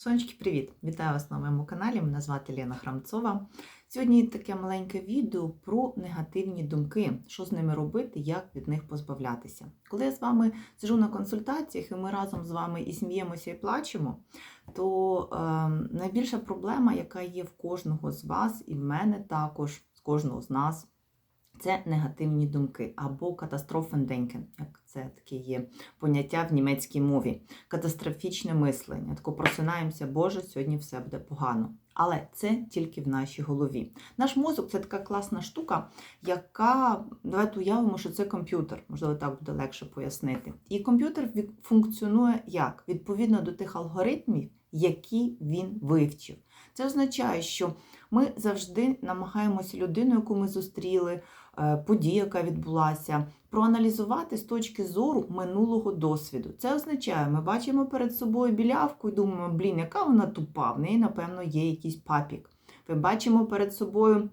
Сонечки, привіт! Вітаю вас на моєму каналі. Мене звати Лена Храмцова. Сьогодні таке маленьке відео про негативні думки, що з ними робити, як від них позбавлятися. Коли я з вами сижу на консультаціях, і ми разом з вами і сміємося, і плачемо, то е, найбільша проблема, яка є в кожного з вас, і в мене також, з кожного з нас, це негативні думки або катастрофенденкен, як це таке є поняття в німецькій мові. Катастрофічне мислення. Тако просинаємося, Боже, сьогодні все буде погано. Але це тільки в нашій голові. Наш мозок це така класна штука, яка, давайте уявимо, що це комп'ютер, можливо, так буде легше пояснити. І комп'ютер функціонує як? Відповідно до тих алгоритмів, які він вивчив. Це означає, що ми завжди намагаємося людину, яку ми зустріли, е, подію, яка відбулася, проаналізувати з точки зору минулого досвіду. Це означає, ми бачимо перед собою білявку і думаємо, блін, яка вона тупа, в неї, напевно, є якийсь папік. Ми бачимо перед собою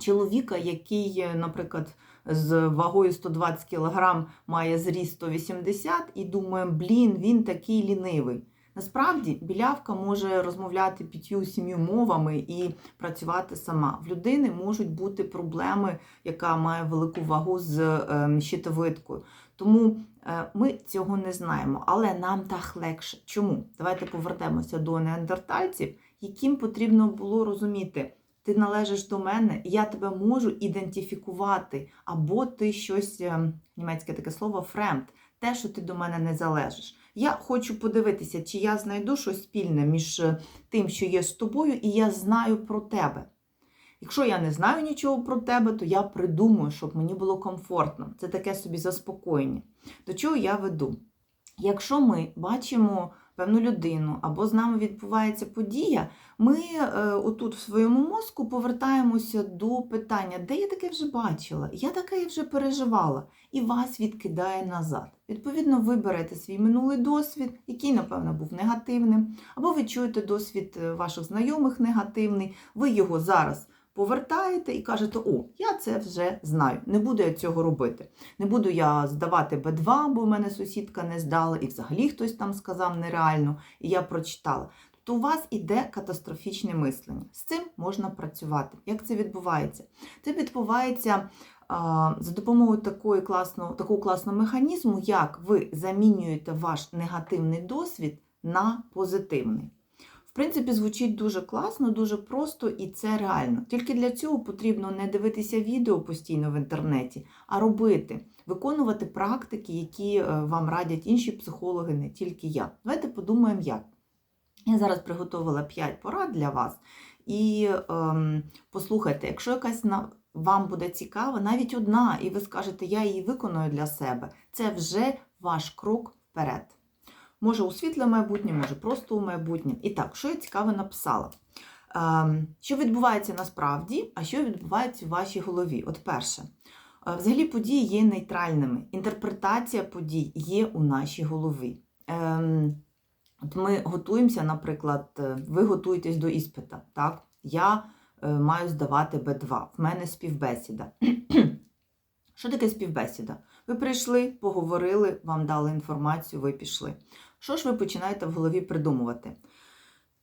чоловіка, який, е, наприклад, з вагою 120 кг має зріст 180 і думаємо, блін, він такий лінивий. Насправді білявка може розмовляти п'ятью-сім'ю мовами і працювати сама. В людини можуть бути проблеми, яка має велику вагу з е, щитовидкою. Тому е, ми цього не знаємо, але нам так легше. Чому? Давайте повернемося до неандертальців, яким потрібно було розуміти. Ти належиш до мене, я тебе можу ідентифікувати, або ти щось, е, німецьке таке слово, фремд, те, що ти до мене не залежиш. Я хочу подивитися, чи я знайду щось спільне між е, тим, що є з тобою, і я знаю про тебе. Якщо я не знаю нічого про тебе, то я придумаю, щоб мені було комфортно. Це таке собі заспокоєння. До чого я веду? Якщо ми бачимо певну людину або з нами відбувається подія, ми е, отут в своєму мозку повертаємося до питання, де я таке вже бачила, я таке вже переживала, і вас відкидає назад. Відповідно, ви берете свій минулий досвід, який, напевно, був негативним, або ви чуєте досвід е, ваших знайомих негативний, ви його зараз повертаєте і кажете, о, я це вже знаю, не буду я цього робити. Не буду я здавати Б2, бо в мене сусідка не здала, і взагалі хтось там сказав нереально, і я прочитала. Тобто у вас іде катастрофічне мислення. З цим можна працювати. Як це відбувається? Це відбувається за допомогою такої класного, такого класного механізму, як ви замінюєте ваш негативний досвід на позитивний. В принципі, звучить дуже класно, дуже просто і це реально. Тільки для цього потрібно не дивитися відео постійно в інтернеті, а робити, виконувати практики, які е, вам радять інші психологи, не тільки я. Давайте подумаємо, як. Я зараз приготувала 5 порад для вас. І ем, послухайте, якщо якась вам буде цікава, навіть одна, і ви скажете, я її виконую для себе, це вже ваш крок вперед. Може у світле майбутнє, може просто у майбутнє. І так, що я цікаве написала? Ем, що відбувається насправді, а що відбувається в вашій голові? От перше, е, взагалі події є нейтральними. Інтерпретація подій є у нашій голові. Ем, От ми готуємося, наприклад, е, ви готуєтесь до іспита. Так? Я е, маю здавати Б2, в мене співбесіда. Що таке співбесіда? Ви прийшли, поговорили, вам дали інформацію, ви пішли. Що ж ви починаєте в голові придумувати?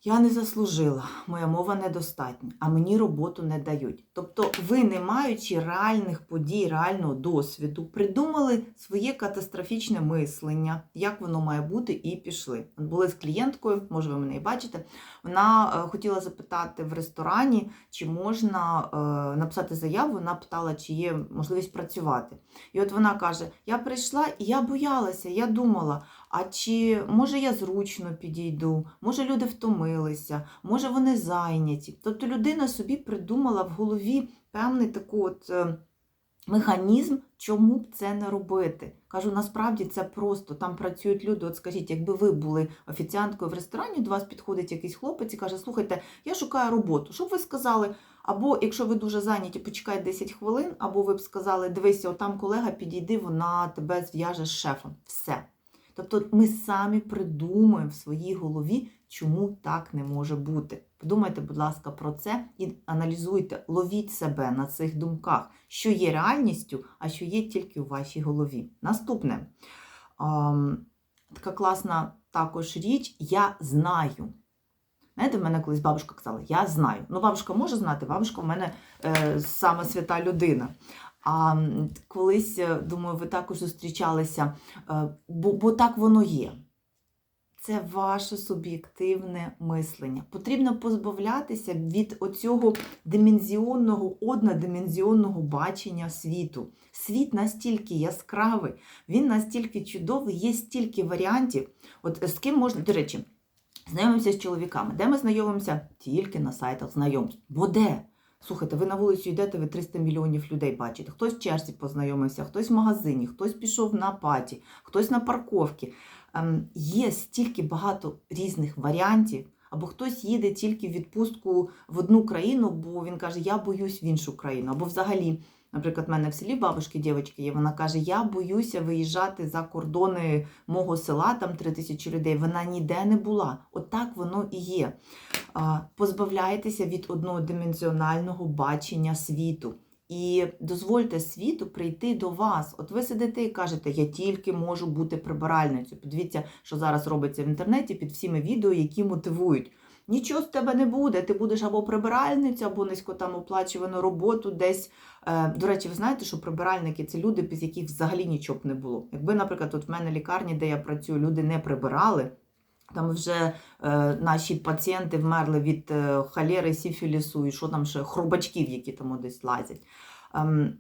Я не заслужила, моя мова недостатня, а мені роботу не дають. Тобто ви, не маючи реальних подій, реального досвіду, придумали своє катастрофічне мислення, як воно має бути, і пішли. Були з клієнткою, може, ви мене і бачите. Вона е, хотіла запитати в ресторані, чи можна е, написати заяву. Вона питала, чи є можливість працювати. І от вона каже: Я прийшла і я боялася, я думала. А чи може я зручно підійду, може люди втомилися, може вони зайняті. Тобто людина собі придумала в голові певний такий от е, механізм, чому б це не робити. Кажу, насправді це просто, там працюють люди. От скажіть, якби ви були офіціанткою в ресторані, до вас підходить якийсь хлопець і каже, слухайте, я шукаю роботу. Щоб ви сказали, або якщо ви дуже зайняті, почекай 10 хвилин, або ви б сказали, дивися, отам колега підійди, вона тебе зв'яже з шефом. Все. Тобто ми самі придумуємо в своїй голові, чому так не може бути. Подумайте, будь ласка, про це і аналізуйте, ловіть себе на цих думках, що є реальністю, а що є тільки у вашій голові. Наступне така класна також річ, я знаю. Знаєте, в мене колись бабушка казала, я знаю. Ну, бабушка може знати, бабушка в мене е, саме свята людина. А колись, е, думаю, ви також зустрічалися, е, бо, бо так воно є. Це ваше суб'єктивне мислення. Потрібно позбавлятися від оцього димензіонного, однодимензіонного бачення світу. Світ настільки яскравий, він настільки чудовий, є стільки варіантів. От з ким можна, до речі, знайомимося з чоловіками. Де ми знайомимося? Тільки на сайтах знайомств. Бо де? Слухайте, ви на вулицю йдете, ви 300 мільйонів людей бачите. Хтось в черзі познайомився, хтось в магазині, хтось пішов на паті, хтось на парковці. Ем, є стільки багато різних варіантів. Або хтось їде тільки в відпустку в одну країну, бо він каже, я боюсь в іншу країну. Або взагалі, наприклад, в мене в селі бабушки, дівчатки є, вона каже, я боюся виїжджати за кордони мого села, там три тисячі людей. Вона ніде не була. Отак воно і є. Позбавляйтеся від однодименціонального бачення світу. І дозвольте світу прийти до вас. От ви сидите і кажете, я тільки можу бути прибиральницею. Подивіться, що зараз робиться в інтернеті під всіми відео, які мотивують. Нічого з тебе не буде. Ти будеш або прибиральниця, або низько там оплачувану роботу десь. Е, До речі, ви знаєте, що прибиральники це люди, без яких взагалі нічого б не було. Якби, наприклад, от в мене лікарні, де я працюю, люди не прибирали. Там вже е, наші пацієнти вмерли від е, холери, сіфілісу і що там ще хробачків, які там десь лазять. Ем,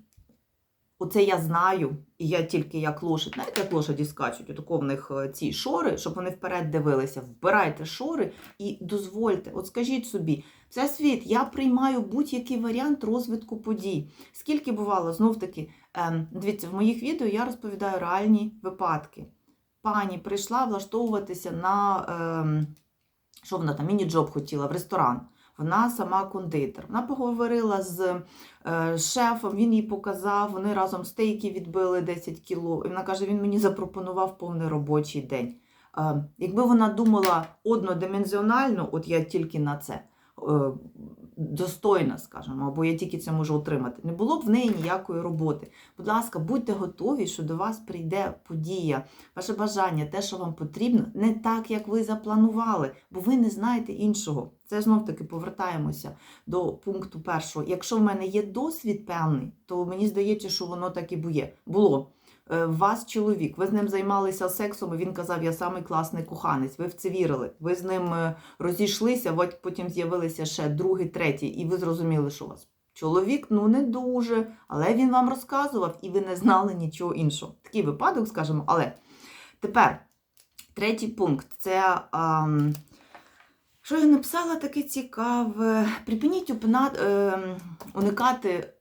оце я знаю, і я тільки як лошадь, знаєте, як лошаді скачуть, отако в них е, ці шори, щоб вони вперед дивилися. Вбирайте шори і дозвольте, от скажіть собі, це світ, я приймаю будь-який варіант розвитку подій. Скільки бувало, знов таки, ем, дивіться, в моїх відео я розповідаю реальні випадки пані прийшла влаштовуватися на ем, що вона там, міні-джоб хотіла в ресторан. Вона сама кондитер. Вона поговорила з е, шефом, він їй показав, вони разом стейки відбили 10 кіло. І вона каже, він мені запропонував повний робочий день. Е, якби вона думала однодимензіонально, от я тільки на це. Достойна, скажімо, або я тільки це можу отримати. Не було б в неї ніякої роботи. Будь ласка, будьте готові, що до вас прийде подія, ваше бажання, те, що вам потрібно, не так, як ви запланували, бо ви не знаєте іншого. Це знов таки повертаємося до пункту першого. Якщо в мене є досвід певний, то мені здається, що воно так і бує. було. Е, Вас чоловік, ви з ним займалися сексом, і він казав, я самий класний коханець. Ви в це вірили. Ви з ним е, розійшлися, от потім з'явилися ще другий, третій, і ви зрозуміли, що у вас чоловік ну не дуже, але він вам розказував, і ви не знали нічого іншого. Такий випадок, скажімо, але тепер третій пункт це. ам, що я написала таке цікаве? Припиніть упина- е, уникати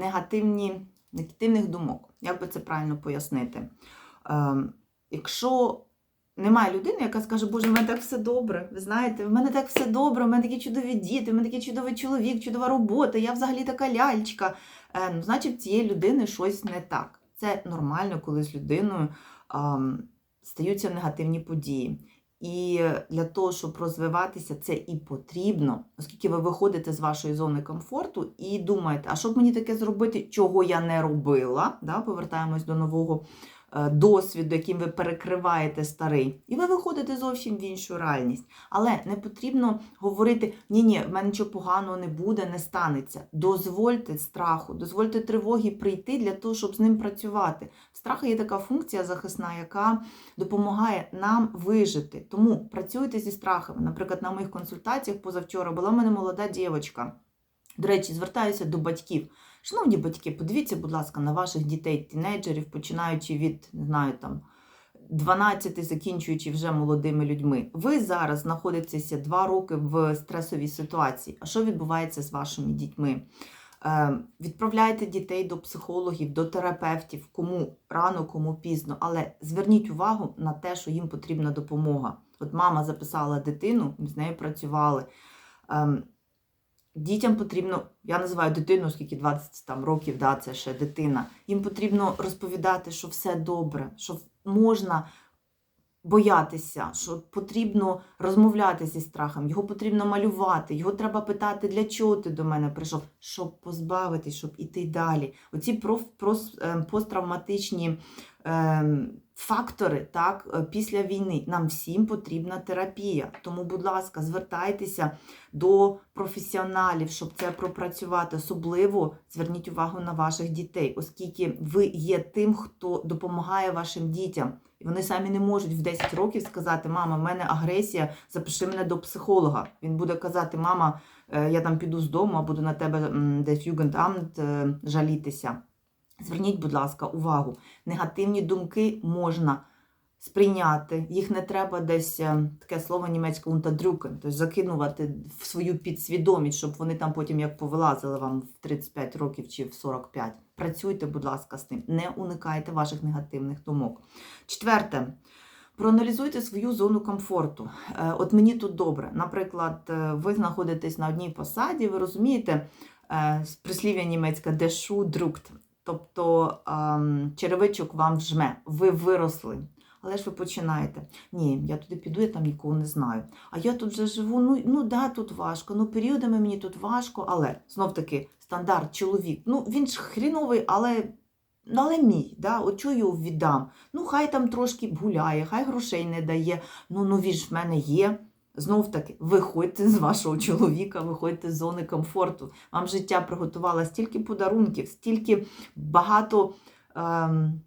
негативні, негативних думок. Як би це правильно пояснити? Е, якщо немає людини, яка скаже, Боже, в мене так все добре. Ви знаєте, в мене так все добре, в мене такі чудові діти, в мене такий чудовий чоловік, чудова робота, я взагалі така ляльчка. Е, ну, значить, в цієї людини щось не так. Це нормально, коли з людиною ам, стаються негативні події. І для того, щоб розвиватися, це і потрібно, оскільки ви виходите з вашої зони комфорту і думаєте, а що б мені таке зробити, чого я не робила? Да? Повертаємось до нового е, досвіду, яким ви перекриваєте старий. І ви виходите зовсім в іншу реальність. Але не потрібно говорити: ні-ні, в мене нічого поганого не буде, не станеться. Дозвольте страху, дозвольте тривогі прийти для того, щоб з ним працювати. В страху є така функція захисна, яка допомагає нам вижити. Тому працюйте зі страхами. Наприклад, на моїх консультаціях позавчора була в мене молода дівчинка. До речі, звертаюся до батьків. Шановні батьки, подивіться, будь ласка, на ваших дітей, тінейджерів, починаючи від, не знаю, там. 12, закінчуючи вже молодими людьми. Ви зараз знаходитеся 2 роки в стресовій ситуації. А що відбувається з вашими дітьми? Е, Відправляйте дітей до психологів, до терапевтів, кому рано, кому пізно, але зверніть увагу на те, що їм потрібна допомога. От мама записала дитину, ми з нею працювали. Ем, Дітям потрібно, я називаю дитину, оскільки 20 там, років, да, це ще дитина. Їм потрібно розповідати, що все добре, що можна боятися, що потрібно розмовляти зі страхом, його потрібно малювати, його треба питати, для чого ти до мене прийшов, щоб позбавитись, щоб іти далі. Оці проф, фактори так, е, після війни. Нам всім потрібна терапія. Тому, будь ласка, звертайтеся до професіоналів, щоб це пропрацювати. Особливо зверніть увагу на ваших дітей, оскільки ви є тим, хто допомагає вашим дітям. І вони самі не можуть в 10 років сказати: Мама, в мене агресія, запиши мене до психолога. Він буде казати, мама, е, я там піду з дому, а буду на тебе десь в Югендамт е, жалітися. Зверніть, будь ласка, увагу. Негативні думки можна сприйняти. Їх не треба десь е, таке слово німецьке «unterdrücken», тобто закинувати в свою підсвідомість, щоб вони там потім як повилазили вам в 35 років чи в 45. Працюйте, будь ласка, з тим. Не уникайте ваших негативних думок. Четверте. Проаналізуйте свою зону комфорту. Е, От мені тут добре. Наприклад, е, ви знаходитесь на одній посаді, ви розумієте, прислів'я «der Schuh drückt», тобто ем, черевичок вам вжме, ви виросли. Але ж ви починаєте. Ні, я туди піду, я там нікого не знаю. А я тут вже живу. Ну, ну да, тут важко. Ну, періодами мені тут важко, але знов таки стандарт чоловік. Ну, він ж хріновий, але. Ну, але мій, да, от чого його віддам? Ну, хай там трошки гуляє, хай грошей не дає. Ну, він ж в мене є. Знов таки, виходьте з вашого чоловіка, виходьте з зони комфорту. Вам життя приготувало стільки подарунків, стільки багато, ем,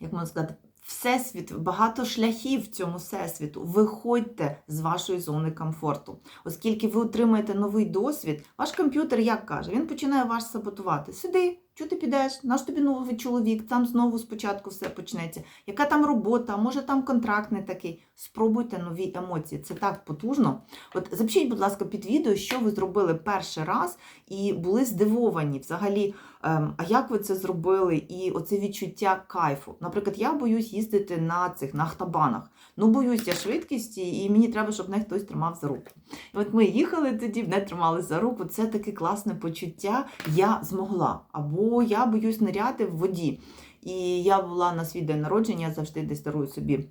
як можна сказати, всесвіт, багато шляхів в цьому всесвіту. Виходьте з вашої зони комфорту. Оскільки ви отримаєте новий досвід, ваш комп'ютер як каже, він починає вас саботувати. Сиди, чого ти підеш? Наш тобі новий чоловік, там знову спочатку все почнеться. Яка там робота, може там контракт не такий. Спробуйте нові емоції. Це так потужно. От запишіть, будь ласка, під відео, що ви зробили перший раз і були здивовані взагалі. Ем, а як ви це зробили? І оце відчуття кайфу. Наприклад, я боюсь їздити на цих на ахтабанах. Ну, боюсь я швидкості, і мені треба, щоб мене хтось тримав за руку. І от ми їхали тоді, мене тримали за руку. Це таке класне почуття. Я змогла. Або я боюсь ниряти в воді. І я була на свій день народження, я завжди десь дарую собі.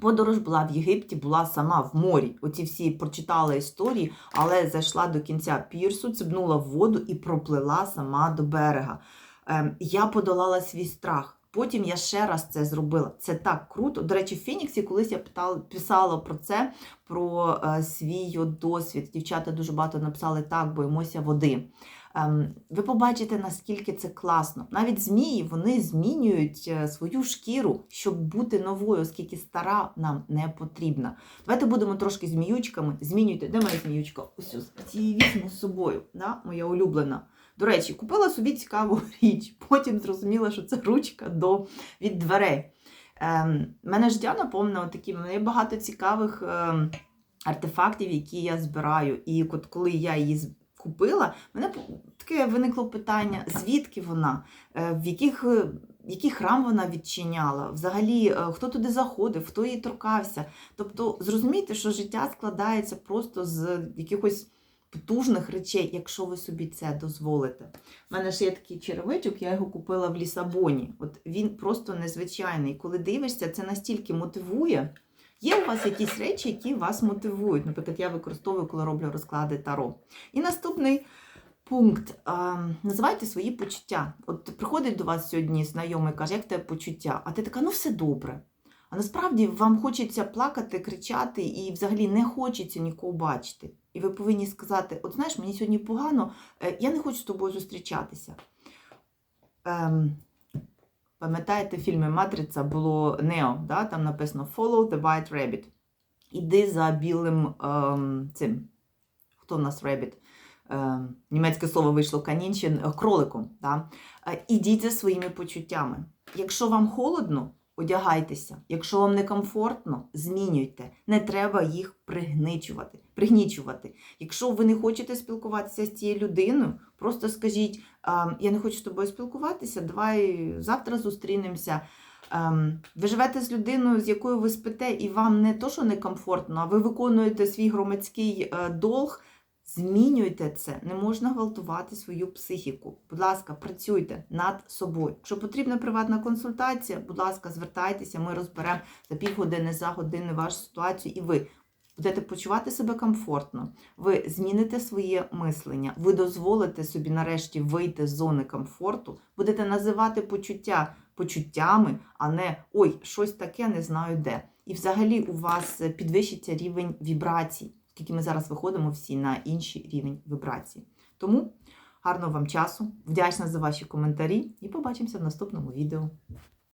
Подорож була в Єгипті, була сама в морі. Оці всі прочитала історії, але зайшла до кінця пірсу, цибнула в воду і проплила сама до берега. Ем, я подолала свій страх. Потім я ще раз це зробила. Це так круто. До речі, в Фініксі колись я писала про це, про е, свій досвід. Дівчата дуже багато написали так, боїмося води. Ем, ви побачите, наскільки це класно. Навіть змії вони змінюють е, свою шкіру, щоб бути новою, оскільки стара нам не потрібна. Давайте будемо трошки зміючками. Змінюйте, де моя зміючка? Ось її візьму з собою, да? моя улюблена. До речі, купила собі цікаву річ, потім зрозуміла, що це ручка до, від дверей. Ем, мене життя наповнено таким, мене є багато цікавих ем, артефактів, які я збираю. І от коли я її купила, мене таке виникло питання, звідки вона, Е, в яких, е, який храм вона відчиняла, взагалі, е, хто туди заходив, хто її торкався. Тобто зрозумійте, що життя складається просто з якихось потужних речей, якщо ви собі це дозволите. У мене ж є такий черевичок, я його купила в Лісабоні. От він просто незвичайний. Коли дивишся, це настільки мотивує. Є у вас якісь речі, які вас мотивують. Наприклад, я використовую, коли роблю розклади таро. І наступний пункт. Називайте свої почуття. От приходить до вас сьогодні знайомий, каже, як в тебе почуття? А ти така, ну все добре. А насправді вам хочеться плакати, кричати і взагалі не хочеться нікого бачити. І ви повинні сказати: от знаєш, мені сьогодні погано, е, я не хочу з тобою зустрічатися. Ем, пам'ятаєте, в фільмі Матриця було Нео, да? там написано Follow the White Rabbit. Іди за білим ем, цим. Хто в нас Rabbit? Ем, німецьке слово вийшло канінчин, кроликом. Да? Е, Ідіть за своїми почуттями. Якщо вам холодно, одягайтеся. Якщо вам некомфортно, змінюйте. Не треба їх пригничувати. пригнічувати. Якщо ви не хочете спілкуватися з цією людиною, просто скажіть: я не хочу з тобою спілкуватися, давай завтра зустрінемося. Ем, Ви живете з людиною, з якою ви спите, і вам не то, що некомфортно, а ви виконуєте свій громадський е, долг. Змінюйте це, не можна гвалтувати свою психіку. Будь ласка, працюйте над собою. Якщо потрібна приватна консультація, будь ласка, звертайтеся, ми розберемо за півгодини, за години вашу ситуацію, і ви будете почувати себе комфортно. Ви зміните своє мислення, ви дозволите собі нарешті вийти з зони комфорту, будете називати почуття почуттями, а не ой, щось таке не знаю де. І взагалі у вас підвищиться рівень вібрацій, оскільки ми зараз виходимо всі на інший рівень вибрації. Тому гарного вам часу, вдячна за ваші коментарі і побачимося в наступному відео.